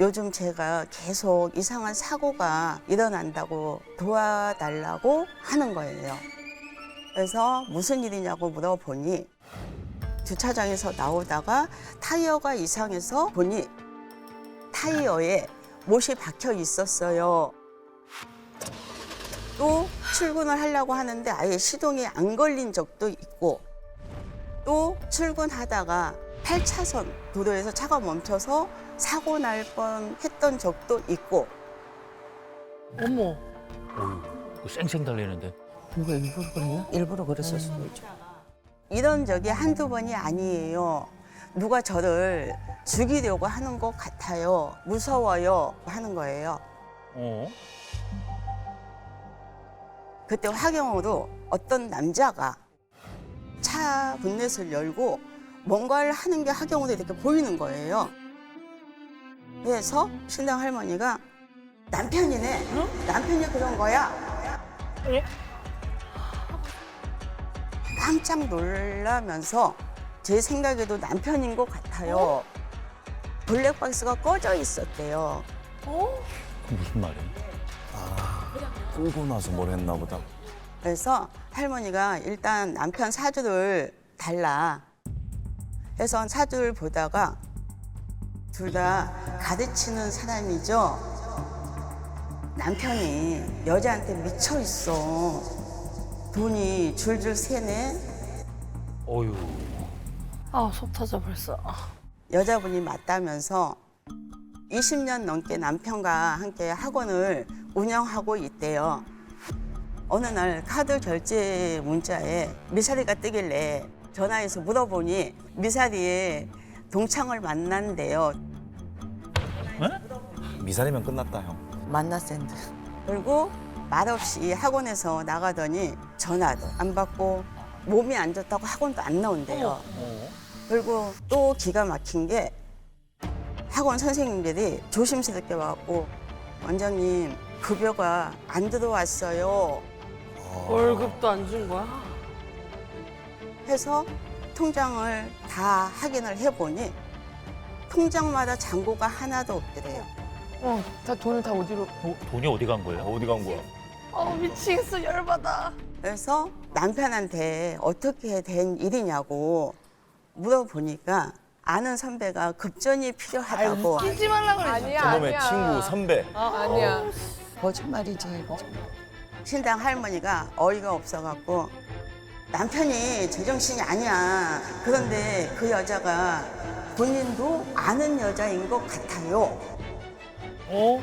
요즘 제가 계속 이상한 사고가 일어난다고 도와달라고 하는 거예요. 그래서 무슨 일이냐고 물어보니 주차장에서 나오다가 타이어가 이상해서 보니 타이어에 못이 박혀 있었어요. 또 출근을 하려고 하는데 아예 시동이 안 걸린 적도 있고 또 출근하다가 8차선 도로에서 차가 멈춰서 사고 날 뻔 했던 적도 있고 어머. 어휴, 이거 쌩쌩 달리는데. 누가 일부러 그랬나? 일부러 그랬을 수도 있죠. 이런 적이 한두 번이 아니에요. 누가 저를 죽이려고 하는 것 같아요. 무서워요. 하는 거예요. 어? 그때 화경으로 어떤 남자가 차 본넷을 열고 뭔가를 하는 게 화경으로 이렇게 보이는 거예요. 그래서 신랑 할머니가 남편이네. 남편이 그런 거야. 깜짝 놀라면서 제 생각에도 남편인 것 같아요. 블랙박스가 꺼져 있었대요. 그 무슨 말이야? 끌고 나서 뭘 했나 보다. 그래서 할머니가 일단 남편 사주를 달라 해서 사주를 보다가 둘 다 가르치는 사람이죠. 남편이 여자한테 미쳐 있어. 돈이 줄줄 새네. 어휴. 아, 속 터져 벌써. 여자분이 맞다면서 20년 넘게 남편과 함께 학원을 운영하고 있대요. 어느 날 카드 결제 문자에 미사리가 뜨길래 전화해서 물어보니 미사리에 동창을 만난대요. 미사리면 끝났다 형. 만났센데. 그리고 말없이 학원에서 나가더니 전화도 안 받고 몸이 안 좋다고 학원도 안 나온대요. 어? 그리고 또 기가 막힌 게 학원 선생님들이 조심스럽게 와갖고 원장님 급여가 안 들어왔어요 월급도 안 준 거야? 해서 통장을 다 확인을 해보니 통장마다 잔고가 하나도 없더래요 어, 다 돈을 다 어디로? 어? 돈이 어디 간 거예요? 어디 간 거야? 어, 미치겠어, 열받아. 그래서 남편한테 어떻게 된 일이냐고 물어보니까 아는 선배가 급전이 필요하다고 끼지 말라 그래. 아니야, 저놈의 아니야. 친구 선배. 아니야. 거짓말이지. 신당 할머니가 어이가 없어갖고 남편이 제정신이 아니야. 그런데 그 여자가 본인도 아는 여자인 것 같아요. 어?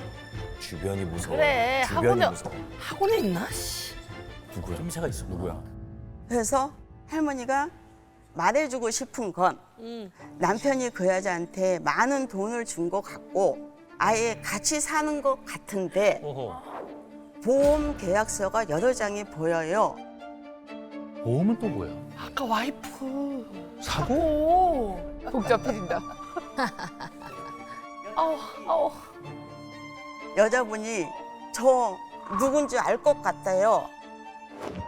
주변이 무서워. 그래, 주변이 학원에- 무서워. 학원에 있나? 씨. 누구야? 낌새가 있어. 누구야? 그래서 할머니가 말해주고 싶은 건 응. 남편이 그 여자한테 많은 돈을 준 것 같고 아예 같이 사는 것 같은데 어허. 보험 계약서가 여러 장이 보여요. 보험은 또 뭐야? 아까 와이프. 사고? 오. 복잡해진다. 아우, 아우. 여자분이 저 누군지 알 것 같아요.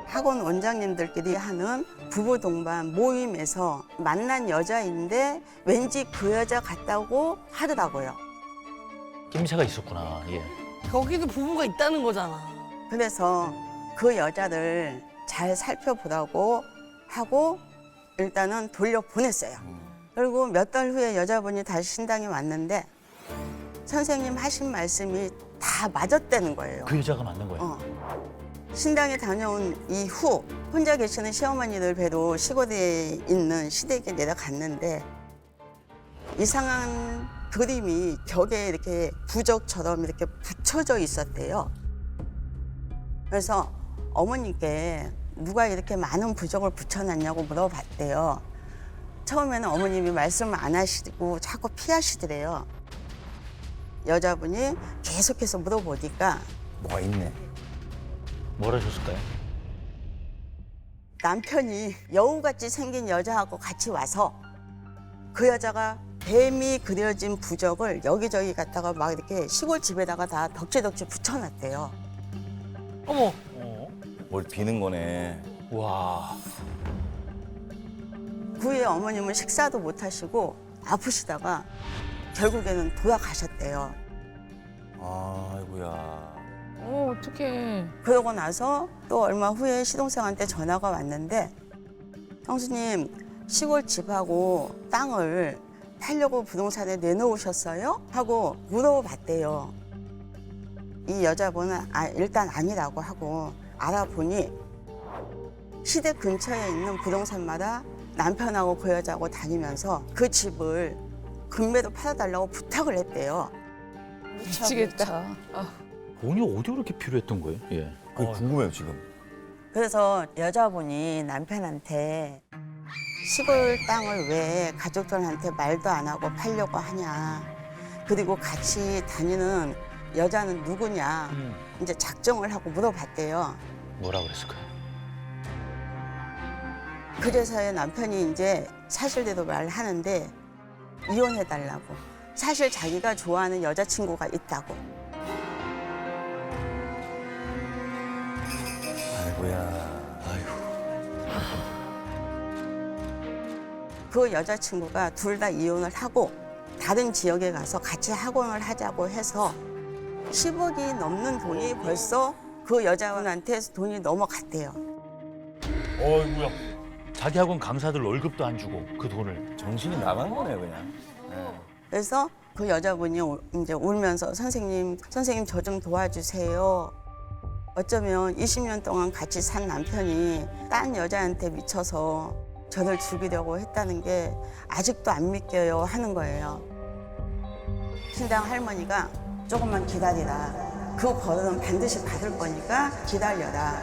학원 원장님들끼리 하는 부부 동반 모임에서 만난 여자인데 왠지 그 여자 같다고 하더라고요. 낌새가 있었구나. 예. 거기도 부부가 있다는 거잖아. 그래서 그 여자를 잘 살펴보라고 하고 일단은 돌려보냈어요. 그리고 몇 달 후에 여자분이 다시 신당에 왔는데 선생님 하신 말씀이 다 맞았다는 거예요. 그 여자가 맞는 거예요. 어. 신당에 다녀온 이후 혼자 계시는 시어머니들 뵈러 시골에 있는 시댁에 내려갔는데 이상한 그림이 벽에 이렇게 부적처럼 이렇게 붙여져 있었대요. 그래서 어머님께 누가 이렇게 많은 부적을 붙여놨냐고 물어봤대요. 처음에는 어머님이 말씀을 안 하시고 자꾸 피하시더래요. 여자분이 계속해서 물어보니까 뭐가 있네. 뭘 하셨을까요? 남편이 여우같이 생긴 여자하고 같이 와서 그 여자가 뱀이 그려진 부적을 여기저기 갖다가 막 이렇게 시골 집에다가 다 덕지덕지 붙여놨대요. 어머. 어? 뭘 비는 거네. 와. 그 후에 어머님은 식사도 못 하시고 아프시다가 결국에는 돌아가셨대요. 아이고야. 어, 어떡해. 그러고 나서 또 얼마 후에 시동생한테 전화가 왔는데 형수님 시골 집하고 땅을 팔려고 부동산에 내놓으셨어요? 하고 물어봤대요. 이 여자분은 아, 일단 아니라고 하고 알아보니 시댁 근처에 있는 부동산마다 남편하고 그 여자하고 다니면서 그 집을 금매로 팔아달라고 부탁을 했대요. 미치겠다. 아, 돈이 어디 그렇게 필요했던 거예요? 예. 그게 궁금해요 지금. 그래서 여자분이 남편한테 시골 땅을 왜 가족들한테 말도 안 하고 팔려고 하냐. 그리고 같이 다니는 여자는 누구냐. 음. 이제 작정을 하고 물어봤대요. 뭐라 그랬을까요? 그래서의 남편이 이제 사실대로 말하는데 이혼해달라고. 사실 자기가 좋아하는 여자친구가 있다고. 아이고야. 그 여자친구가 둘 다 이혼을 하고 다른 지역에 가서 같이 학원을 하자고 해서 10억이 넘는 돈이 벌써 그 여자분한테 돈이 넘어갔대요. 어이구야. 자기 학원 강사들 월급도 안 주고 그 돈을 정신이 나간 거네 그냥. 네. 그래서 그 여자분이 우- 이제 울면서 선생님, 선생님 저 좀 도와주세요. 어쩌면 20년 동안 같이 산 남편이 딴 여자한테 미쳐서 저를 죽이려고 했다는 게 아직도 안 믿겨요 하는 거예요. 신당 할머니가 조금만 기다리라. 그 벌은 반드시 받을 거니까 기다려라.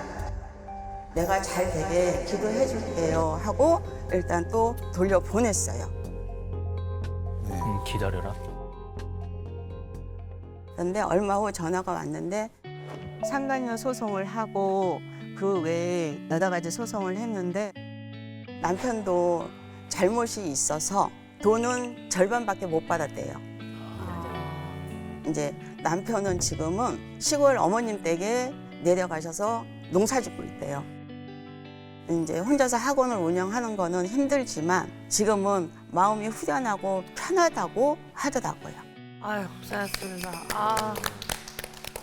내가 잘 되게 기도해 줄게요 하고 일단 또 돌려 보냈어요. 음, 기다려라. 그런데 얼마 후 전화가 왔는데 상간녀 소송을 하고 그 외에 여러 가지 소송을 했는데 남편도 잘못이 있어서 돈은 절반밖에 못 받았대요. 이제 남편은 지금은 시골 어머님 댁에 내려가셔서 농사 짓고 있대요. 이제 혼자서 학원을 운영하는 거는 힘들지만 지금은 마음이 후련하고 편하다고 하더라고요. 아유, 고생했습니다. 아.